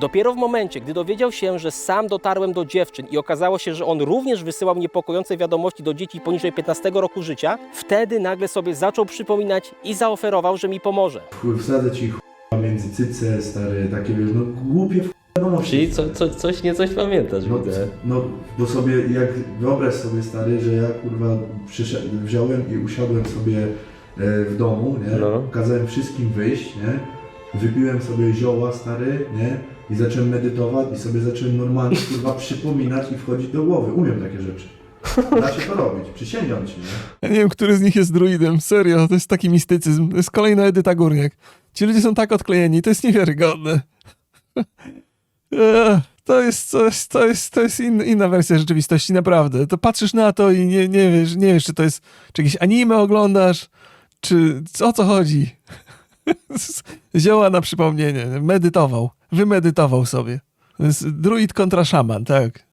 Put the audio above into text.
Dopiero w momencie, gdy dowiedział się, że sam dotarłem do dziewczyn i okazało się, że on również wysyłał niepokojące wiadomości do dzieci poniżej 15 roku życia, wtedy nagle sobie zaczął przypominać i zaoferował, że mi pomoże. Chuj, wsadzę ci chuj między cyce, stary, takie wiesz, no głupie wiadomości. Czyli co, co, coś, nie coś pamiętasz, No, widzę. no, bo sobie, jak wyobraź sobie stary, że ja kurwa wziąłem i usiadłem sobie e, w domu, nie? No. Kazałem wszystkim wyjść, nie? Wypiłem sobie zioła stary, nie? I zacząłem medytować i sobie zacząłem normalnie kurwa przypominać i wchodzić do głowy. Umiem takie rzeczy. Da się to robić, przysięgam ci, nie? Ja nie wiem, który z nich jest druidem. Serio, to jest taki mistycyzm. To jest kolejna Edyta Górniak. Ci ludzie są tak odklejeni, to jest niewiarygodne. To jest coś, to jest, to jest in, inna wersja rzeczywistości, naprawdę. To patrzysz na to i nie, nie wiesz, nie wiesz, czy to jest, czy jakieś anime oglądasz, czy o co chodzi. Zioła na przypomnienie. Medytował. Wymedytował sobie. Druid kontra szaman, tak.